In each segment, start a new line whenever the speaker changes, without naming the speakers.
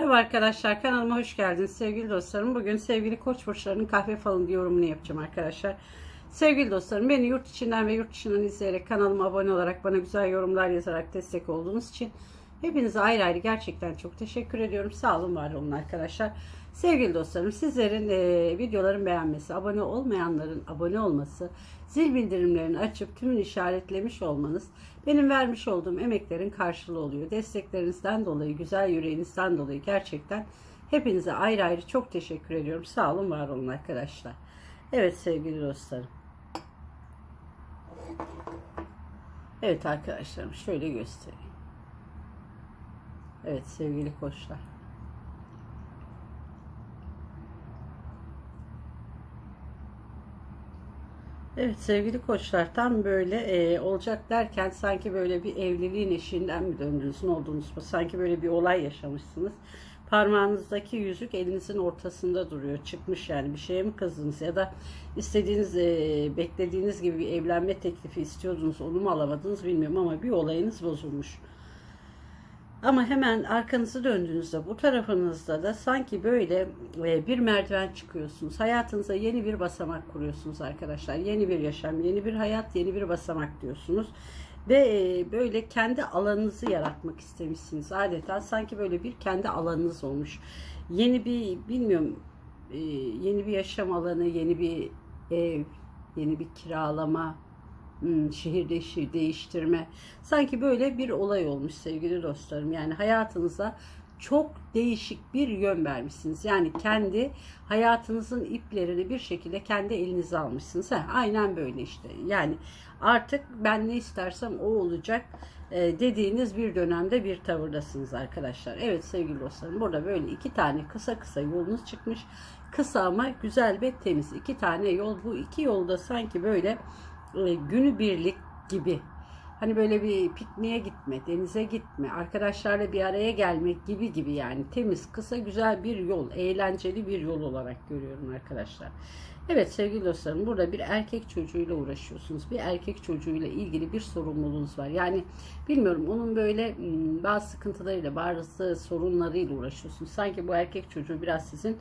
Merhaba arkadaşlar kanalıma hoş geldiniz sevgili dostlarım. Bugün sevgili koç burçlarının kahve falını yorumunu yapacağım arkadaşlar. Sevgili dostlarım beni yurt içinden ve yurt dışından izleyerek kanalıma abone olarak bana güzel yorumlar yazarak destek olduğunuz için hepinize ayrı ayrı gerçekten çok teşekkür ediyorum. Sağ olun var olun arkadaşlar. Sevgili dostlarım sizlerin e, videoların beğenmesi, abone olmayanların abone olması, zil bildirimlerini açıp tümünü işaretlemiş olmanız benim vermiş olduğum emeklerin karşılığı oluyor. Desteklerinizden dolayı, güzel yüreğinizden dolayı gerçekten hepinize ayrı ayrı çok teşekkür ediyorum. Sağ olun, var olun arkadaşlar. Evet sevgili dostlarım. Evet arkadaşlarım şöyle göstereyim. Evet sevgili koçlar. Evet sevgili koçlar tam böyle e, olacak derken sanki böyle bir evliliğin eşiğinden mi döndünüz ne oldunuz mu sanki böyle bir olay yaşamışsınız. Parmağınızdaki yüzük elinizin ortasında duruyor çıkmış yani bir şeye mi kızdınız ya da istediğiniz e, beklediğiniz gibi bir evlenme teklifi istiyordunuz onu mu alamadınız bilmiyorum ama bir olayınız bozulmuş. Ama hemen arkanızı döndüğünüzde bu tarafınızda da sanki böyle e, bir merdiven çıkıyorsunuz. Hayatınıza yeni bir basamak kuruyorsunuz arkadaşlar. Yeni bir yaşam, yeni bir hayat, yeni bir basamak diyorsunuz. Ve e, böyle kendi alanınızı yaratmak istemişsiniz. Adeta sanki böyle bir kendi alanınız olmuş. Yeni bir bilmiyorum e, yeni bir yaşam alanı, yeni bir ev, yeni bir kiralama, hmm, değiştirme. Sanki böyle bir olay olmuş sevgili dostlarım. Yani hayatınıza çok değişik bir yön vermişsiniz. Yani kendi hayatınızın iplerini bir şekilde kendi elinize almışsınız. Heh, aynen böyle işte. Yani artık ben ne istersem o olacak e, dediğiniz bir dönemde bir tavırdasınız arkadaşlar. Evet sevgili dostlarım burada böyle iki tane kısa kısa yolunuz çıkmış. Kısa ama güzel ve temiz. iki tane yol. Bu iki yolda sanki böyle e, günübirlik gibi hani böyle bir pikniğe gitme, denize gitme, arkadaşlarla bir araya gelmek gibi gibi yani temiz, kısa, güzel bir yol, eğlenceli bir yol olarak görüyorum arkadaşlar. Evet sevgili dostlarım burada bir erkek çocuğuyla uğraşıyorsunuz. Bir erkek çocuğuyla ilgili bir sorumluluğunuz var. Yani bilmiyorum onun böyle hmm, bazı sıkıntılarıyla, bazı sorunlarıyla uğraşıyorsunuz. Sanki bu erkek çocuğu biraz sizin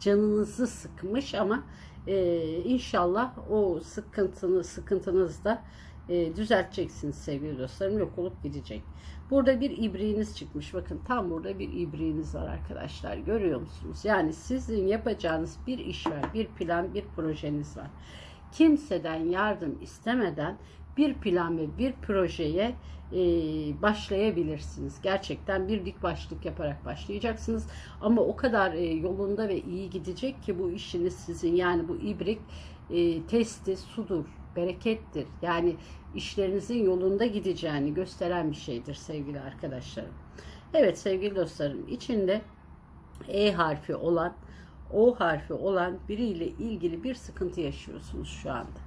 canınızı sıkmış ama e, inşallah o sıkıntını sıkıntınız da e, düzelteceksiniz sevgili dostlarım. Yok olup gidecek. Burada bir ibriğiniz çıkmış. Bakın tam burada bir ibriğiniz var arkadaşlar. Görüyor musunuz? Yani sizin yapacağınız bir iş var. Bir plan, bir projeniz var. Kimseden yardım istemeden bir plan ve bir projeye e, başlayabilirsiniz. Gerçekten bir dik başlık yaparak başlayacaksınız. Ama o kadar e, yolunda ve iyi gidecek ki bu işiniz sizin. Yani bu ibrik e, testi sudur, berekettir. Yani işlerinizin yolunda gideceğini gösteren bir şeydir sevgili arkadaşlarım. Evet sevgili dostlarım içinde E harfi olan O harfi olan biriyle ilgili bir sıkıntı yaşıyorsunuz şu anda.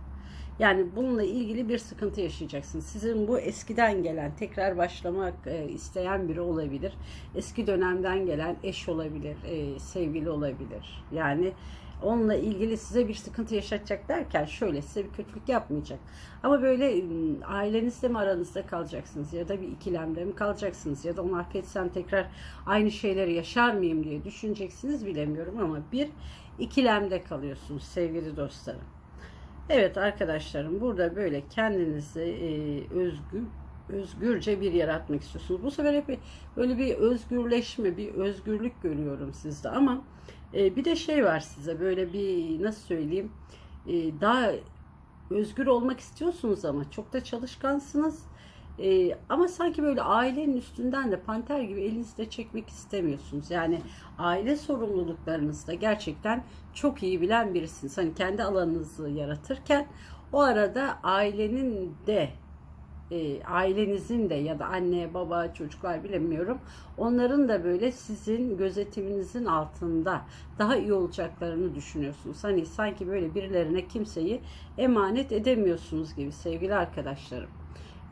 Yani bununla ilgili bir sıkıntı yaşayacaksınız. Sizin bu eskiden gelen, tekrar başlamak e, isteyen biri olabilir. Eski dönemden gelen eş olabilir, e, sevgili olabilir. Yani onunla ilgili size bir sıkıntı yaşatacak derken şöyle size bir kötülük yapmayacak. Ama böyle ailenizde mi aranızda kalacaksınız ya da bir ikilemde mi kalacaksınız ya da onu affetsem tekrar aynı şeyleri yaşar mıyım diye düşüneceksiniz bilemiyorum ama bir ikilemde kalıyorsunuz sevgili dostlarım. Evet arkadaşlarım burada böyle kendinizi e, özgür özgürce bir yaratmak istiyorsunuz. Bu sefer hep böyle bir özgürleşme, bir özgürlük görüyorum sizde ama e, bir de şey var size böyle bir nasıl söyleyeyim e, daha özgür olmak istiyorsunuz ama çok da çalışkansınız. E, ama sanki böyle ailenin üstünden de panter gibi elinizde çekmek istemiyorsunuz. Yani aile sorumluluklarınızda gerçekten çok iyi bilen birisiniz. Hani kendi alanınızı yaratırken o arada ailenin de e, ailenizin de ya da anne baba çocuklar bilemiyorum onların da böyle sizin gözetiminizin altında daha iyi olacaklarını düşünüyorsunuz. Hani sanki böyle birilerine kimseyi emanet edemiyorsunuz gibi sevgili arkadaşlarım.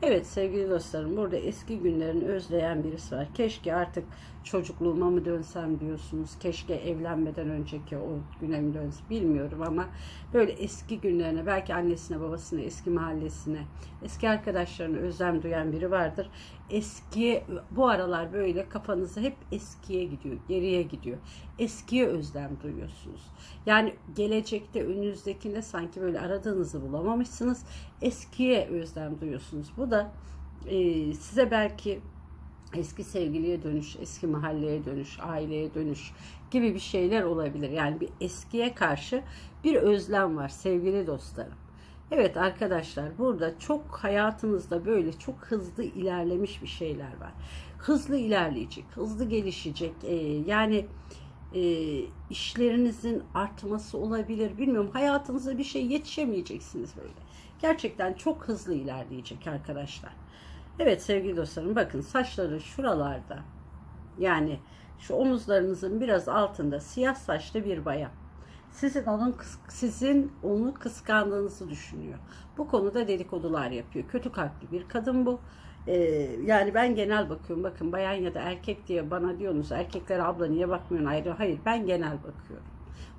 Evet sevgili dostlarım burada eski günlerini özleyen birisi var. Keşke artık çocukluğuma mı dönsem diyorsunuz. Keşke evlenmeden önceki o güne mi dönsem bilmiyorum ama böyle eski günlerine belki annesine babasına eski mahallesine eski arkadaşlarına özlem duyan biri vardır. Eskiye bu aralar böyle kafanızı hep eskiye gidiyor geriye gidiyor. Eskiye özlem duyuyorsunuz. Yani gelecekte önünüzdekinde sanki böyle aradığınızı bulamamışsınız. Eskiye özlem duyuyorsunuz. Bu da e, size belki eski sevgiliye dönüş, eski mahalleye dönüş, aileye dönüş gibi bir şeyler olabilir. Yani bir eskiye karşı bir özlem var sevgili dostlarım. Evet arkadaşlar burada çok hayatınızda böyle çok hızlı ilerlemiş bir şeyler var. Hızlı ilerleyecek, hızlı gelişecek. Ee, yani e, işlerinizin artması olabilir. Bilmiyorum hayatınıza bir şey yetişemeyeceksiniz böyle. Gerçekten çok hızlı ilerleyecek arkadaşlar. Evet sevgili dostlarım bakın saçları şuralarda yani şu omuzlarınızın biraz altında siyah saçlı bir bayan. Sizin onun sizin onu kıskandığınızı düşünüyor. Bu konuda dedikodular yapıyor. Kötü kalpli bir kadın bu. Ee, yani ben genel bakıyorum. Bakın bayan ya da erkek diye bana diyorsunuz. Erkekler abla niye bakmıyorsun ayrı? Hayır ben genel bakıyorum.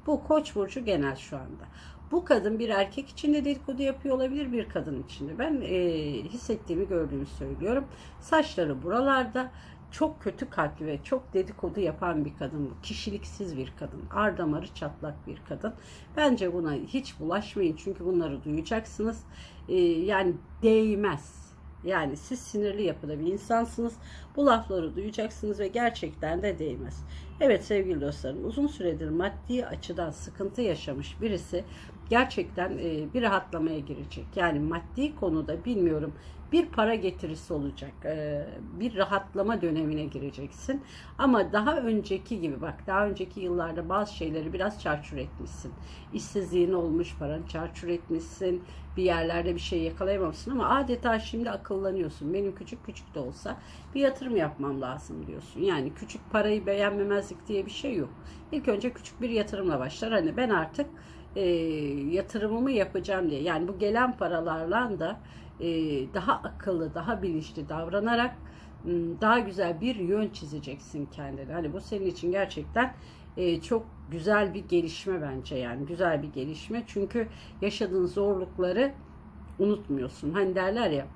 Bu koç burcu genel şu anda. Bu kadın bir erkek için de dedikodu yapıyor olabilir bir kadın için de. Ben e, hissettiğimi gördüğümü söylüyorum. Saçları buralarda çok kötü kalpli ve çok dedikodu yapan bir kadın bu. Kişiliksiz bir kadın. Ar damarı çatlak bir kadın. Bence buna hiç bulaşmayın çünkü bunları duyacaksınız. Ee, yani değmez. Yani siz sinirli yapıda bir insansınız. Bu lafları duyacaksınız ve gerçekten de değmez. Evet sevgili dostlarım uzun süredir maddi açıdan sıkıntı yaşamış birisi gerçekten e, bir rahatlamaya girecek. Yani maddi konuda bilmiyorum bir para getirisi olacak. E, bir rahatlama dönemine gireceksin. Ama daha önceki gibi bak daha önceki yıllarda bazı şeyleri biraz çarçur etmişsin. İşsizliğin olmuş, paranı çarçur etmişsin. Bir yerlerde bir şey yakalayamamışsın ama adeta şimdi akıllanıyorsun. Benim küçük küçük de olsa bir yatırım yapmam lazım diyorsun. Yani küçük parayı beğenmemezlik diye bir şey yok. İlk önce küçük bir yatırımla başlar. Hani ben artık e, yatırımımı yapacağım diye. Yani bu gelen paralarla da e, daha akıllı, daha bilinçli davranarak daha güzel bir yön çizeceksin kendine. Hani bu senin için gerçekten e, çok güzel bir gelişme bence yani güzel bir gelişme. Çünkü yaşadığın zorlukları unutmuyorsun. Hani derler ya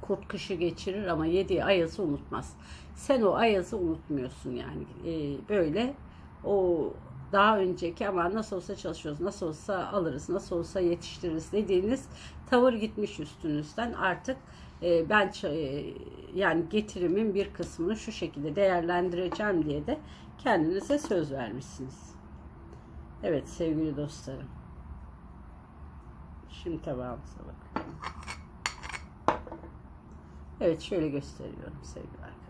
kurt kışı geçirir ama yediği ayazı unutmaz. Sen o ayazı unutmuyorsun yani. E, böyle o daha önceki ama nasıl olsa çalışıyoruz, nasıl olsa alırız, nasıl olsa yetiştiririz dediğiniz tavır gitmiş üstünüzden. Artık e, ben e, yani getirimin bir kısmını şu şekilde değerlendireceğim diye de kendinize söz vermişsiniz. Evet sevgili dostlarım. Şimdi tabağımıza bakıyorum. Evet şöyle gösteriyorum sevgili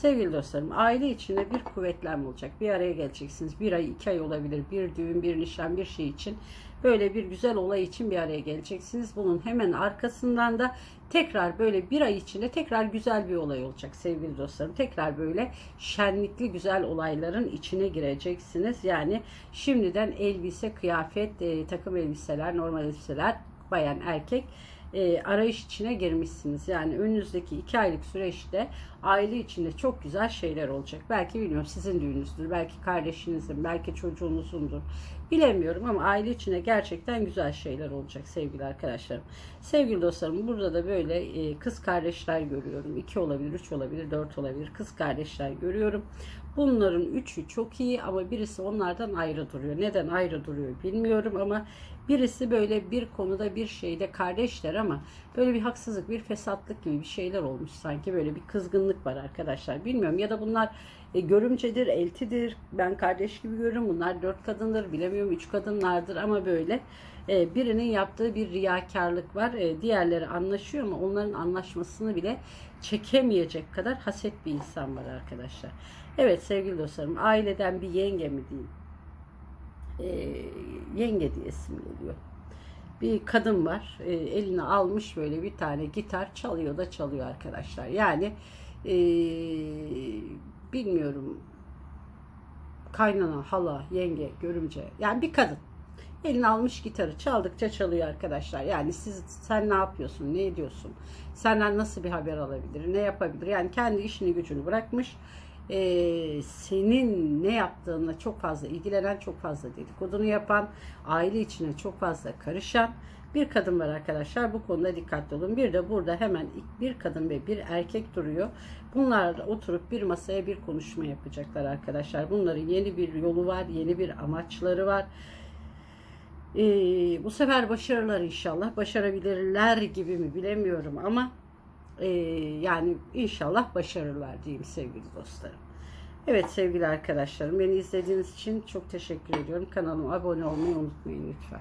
Sevgili dostlarım, aile içinde bir kuvvetlenme olacak. Bir araya geleceksiniz. Bir ay, iki ay olabilir. Bir düğün, bir nişan, bir şey için. Böyle bir güzel olay için bir araya geleceksiniz. Bunun hemen arkasından da tekrar böyle bir ay içinde tekrar güzel bir olay olacak sevgili dostlarım. Tekrar böyle şenlikli güzel olayların içine gireceksiniz. Yani şimdiden elbise, kıyafet, e, takım elbiseler, normal elbiseler, bayan, erkek e, arayış içine girmişsiniz. Yani önünüzdeki iki aylık süreçte aile içinde çok güzel şeyler olacak. Belki bilmiyorum sizin düğünüzdür, belki kardeşinizin, belki çocuğunuzundur. Bilemiyorum ama aile içinde gerçekten güzel şeyler olacak sevgili arkadaşlarım. Sevgili dostlarım burada da böyle e, kız kardeşler görüyorum. iki olabilir, üç olabilir, dört olabilir. Kız kardeşler görüyorum. Bunların üçü çok iyi ama birisi onlardan ayrı duruyor. Neden ayrı duruyor bilmiyorum ama birisi böyle bir konuda bir şeyde kardeşler ama böyle bir haksızlık, bir fesatlık gibi bir şeyler olmuş sanki böyle bir kızgınlık var arkadaşlar. Bilmiyorum ya da bunlar e, görümcedir, eltidir. Ben kardeş gibi görüyorum. Bunlar dört kadındır, bilemiyorum üç kadınlardır ama böyle e, birinin yaptığı bir riyakarlık var. E, diğerleri anlaşıyor ama onların anlaşmasını bile çekemeyecek kadar haset bir insan var arkadaşlar. Evet sevgili dostlarım aileden bir yenge mi diyeyim? E, yenge diye isim geliyor. Bir kadın var. E, eline almış böyle bir tane gitar çalıyor da çalıyor arkadaşlar. Yani e, bilmiyorum kaynana, hala, yenge, görümce yani bir kadın Elini almış gitarı çaldıkça çalıyor arkadaşlar. Yani siz sen ne yapıyorsun, ne ediyorsun? Senden nasıl bir haber alabilir, ne yapabilir? Yani kendi işini gücünü bırakmış. E, senin ne yaptığınla çok fazla ilgilenen, çok fazla dedikodunu yapan, aile içine çok fazla karışan bir kadın var arkadaşlar. Bu konuda dikkatli olun. Bir de burada hemen bir kadın ve bir erkek duruyor. Bunlar oturup bir masaya bir konuşma yapacaklar arkadaşlar. Bunların yeni bir yolu var, yeni bir amaçları var. Ee, bu sefer başarılar inşallah. Başarabilirler gibi mi bilemiyorum ama e, yani inşallah başarırlar diyeyim sevgili dostlarım. Evet sevgili arkadaşlarım beni izlediğiniz için çok teşekkür ediyorum. Kanalıma abone olmayı unutmayın lütfen.